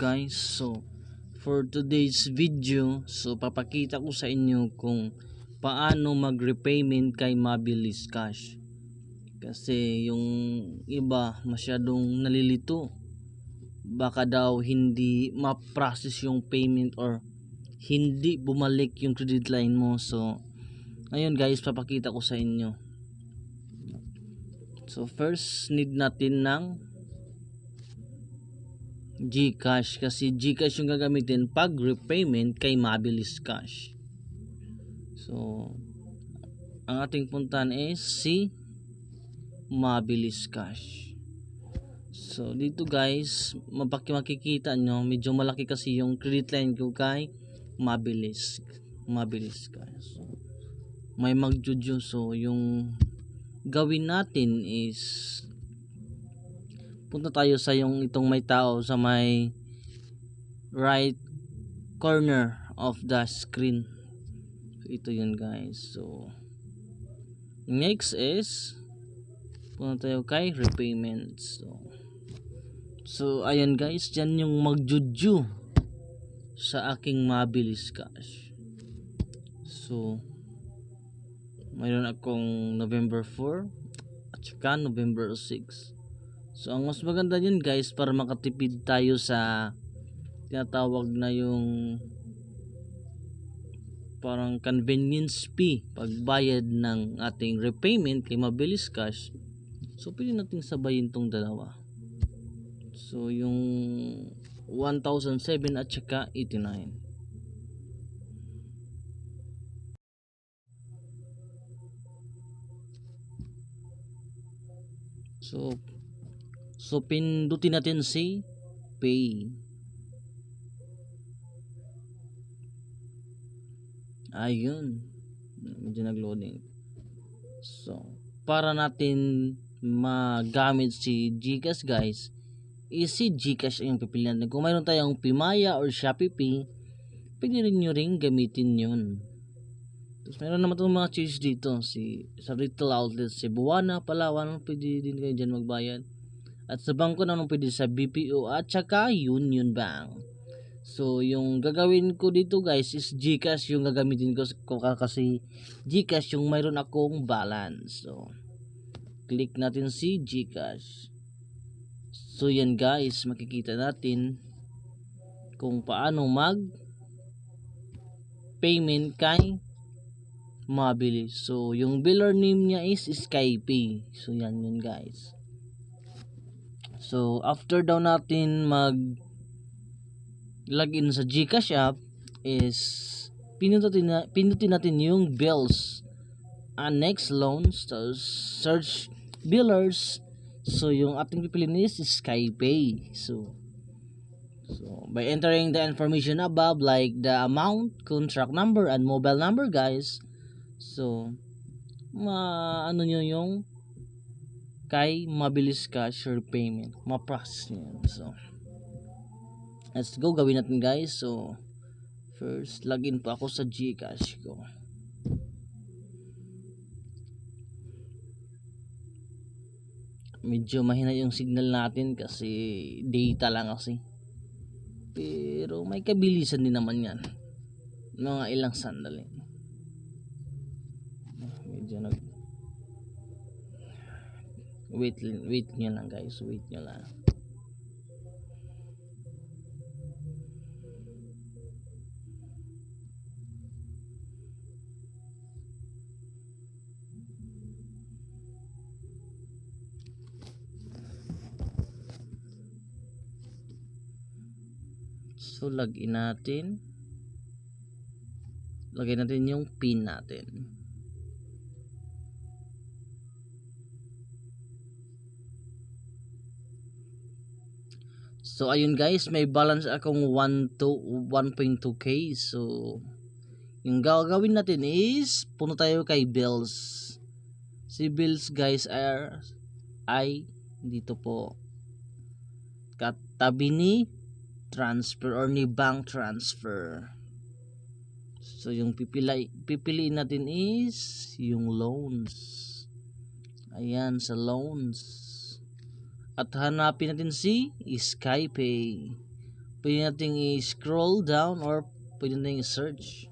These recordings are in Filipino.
guys, so for today's video, so papakita ko sa inyo kung paano mag-repayment kay Mabilis Cash. Kasi yung iba masyadong nalilito. Baka daw hindi ma-process yung payment or hindi bumalik yung credit line mo. So, ngayon guys, papakita ko sa inyo. So, first need natin ng GCash kasi GCash yung gagamitin pag repayment kay Mabilis Cash. So, ang ating puntahan is si Mabilis Cash. So, dito guys, mapaki makikita nyo, medyo malaki kasi yung credit line ko kay Mabilis. Mabilis Cash. So, may magjuju. So, yung gawin natin is punta tayo sa yung itong may tao sa may right corner of the screen. Ito yun guys. So next is punta tayo kay repayment so so ayan guys. Dyan yung magjuju sa aking mabilis cash so mayroon akong November 4 at saka November 6 So, ang mas maganda yun guys para makatipid tayo sa tinatawag na yung parang convenience fee pagbayad ng ating repayment kay Mabilis Cash. So, pwede natin sabayin tong dalawa. So, yung 1,007 at saka 89. So, So pindutin natin si pay. Ayun. Medyo nag-loading. So, para natin magamit si Gcash guys, is si Gcash ang pipilian natin. Kung mayroon tayong Pimaya or Shopee Pay, pwede rin nyo rin gamitin yun. Tapos meron naman itong mga change dito. Si, sa retail outlet, si Buwana, Palawan, pwede din kayo dyan magbayad. At sa bangko naman pwede sa BPO at saka Union Bank. So, yung gagawin ko dito guys is Gcash yung gagamitin ko kasi Gcash yung mayroon akong balance. So, click natin si Gcash. So, yan guys, makikita natin kung paano mag payment kay mabilis. So, yung biller name niya is Skypay. So, yan yun guys. So, after daw natin mag login sa GCash app is pinutin, na, pinutin natin yung bills. Annex loans so search billers. So yung ating pipiliin is Skypay. So so by entering the information above like the amount contract number and mobile number guys. So ma ano nyo yung kay mabilis cash or payment. Ma-process yun. So let's go. Gawin natin guys. So first login pa ako sa gcash ko. Medyo mahina yung signal natin kasi data lang kasi. Pero may kabilisan din naman yan. Mga ilang sandali. Medyo nag wait wait nyo lang guys wait nyo lang So, login natin. Lagay natin yung pin natin. So ayun guys, may balance akong 1 to 1.2k. So yung gagawin natin is puno tayo kay bills. Si bills guys are ay dito po katabi ni transfer or ni bank transfer. So yung pipili pipiliin natin is yung loans. Ayan sa loans at hanapin natin si Skypay pwede nating i-scroll down or pwede nating i-search.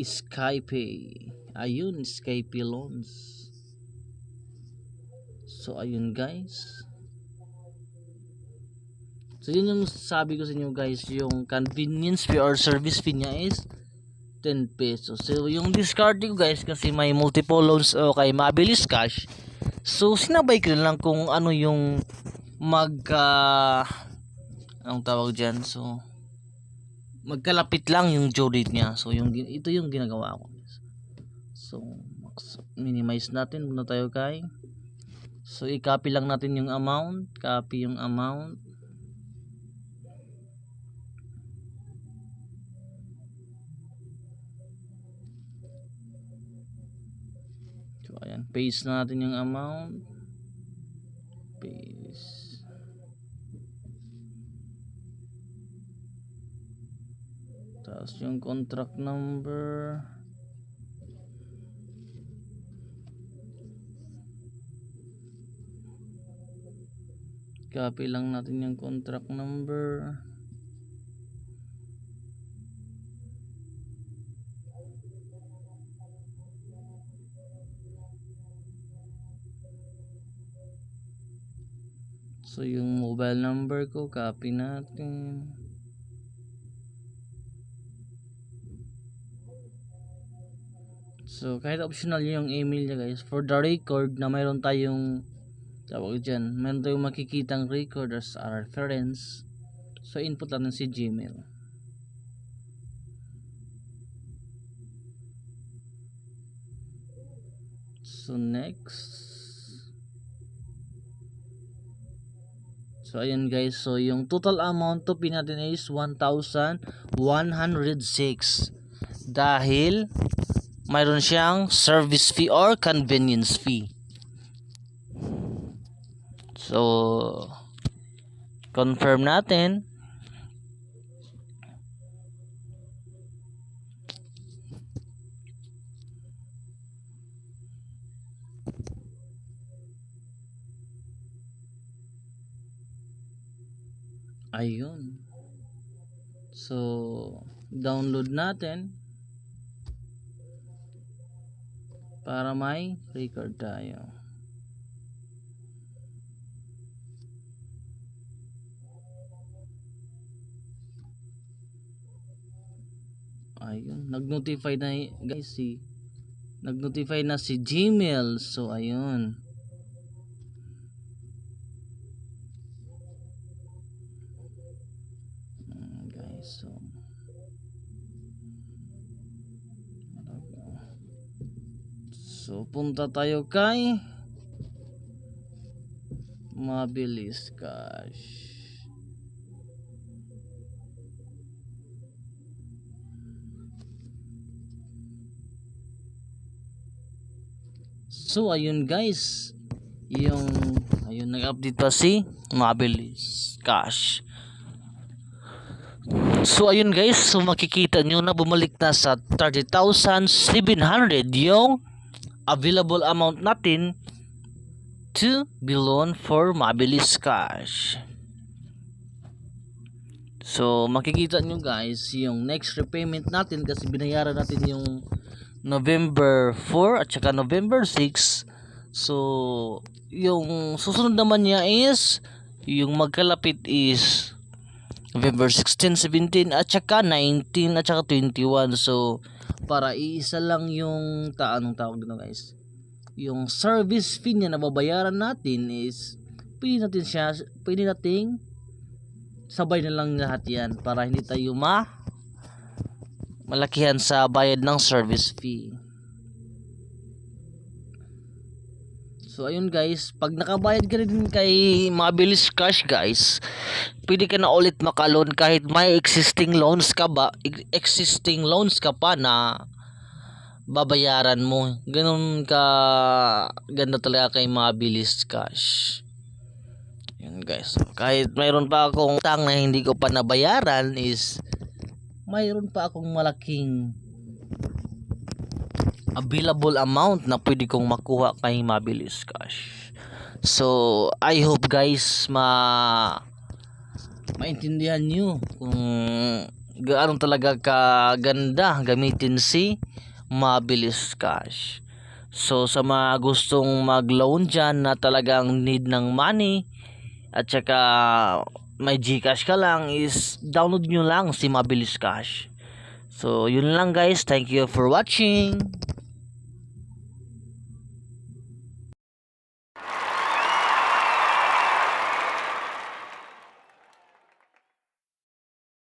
Skypay. Ayun, Skypay loans. So, ayun guys. So, yun yung sabi ko sa inyo guys, yung convenience fee or service fee niya is 10 pesos. So, yung discard ko guys, kasi may multiple loans o kay mabilis cash. So, sinabay ko lang kung ano yung magka... anong tawag dyan? So, magkalapit lang yung due date niya. So, yung, ito yung ginagawa ko. So, max- minimize natin. Muna tayo kay... So, i-copy lang natin yung amount. Copy yung amount. So, ayan. Paste natin yung amount. Paste. Tapos yung contract number. Copy lang natin yung contract number. So yung mobile number ko, copy natin. So kahit optional yung email niya guys, for the record na mayroon tayong tawag dyan, mayroon tayong makikitang record as a reference. So input natin si Gmail. So next. So ayun guys, so yung total amount to pin natin is 1,106 dahil mayroon siyang service fee or convenience fee. So confirm natin. Ayun. So, download natin para may record tayo. Ayun, nag-notify na guys si nag-notify na si Gmail. So ayun. So punta tayo kay Mabilis Cash. So ayun guys, yung ayun nag-update pa si Mabilis Cash. So ayun guys, so makikita nyo na bumalik na sa 30,700 yung available amount natin to be loan for Mabilis Cash. So makikita nyo guys yung next repayment natin kasi binayaran natin yung November 4 at saka November 6. So yung susunod naman niya is yung magkalapit is November 16, 17 at saka 19 at saka 21. So para iisa lang yung ta anong tawag dito guys. Yung service fee niya na babayaran natin is pwede natin siya pwede nating sabay na lang lahat yan para hindi tayo ma malakihan sa bayad ng service fee. So ayun guys, pag nakabayad ka rin kay Mabilis Cash guys, pwede ka na ulit makaloan kahit may existing loans ka ba, ex- existing loans ka pa na babayaran mo. Ganun ka ganda talaga kay Mabilis Cash. Yun guys. Kahit mayroon pa akong utang na hindi ko pa nabayaran is mayroon pa akong malaking available amount na pwede kong makuha kay Mabilis Cash. So, I hope guys ma maintindihan nyo kung gaano talaga kaganda gamitin si Mabilis Cash. So sa mga gustong mag-loan dyan na talagang need ng money at saka may Gcash ka lang is download nyo lang si Mabilis Cash. So yun lang guys. Thank you for watching.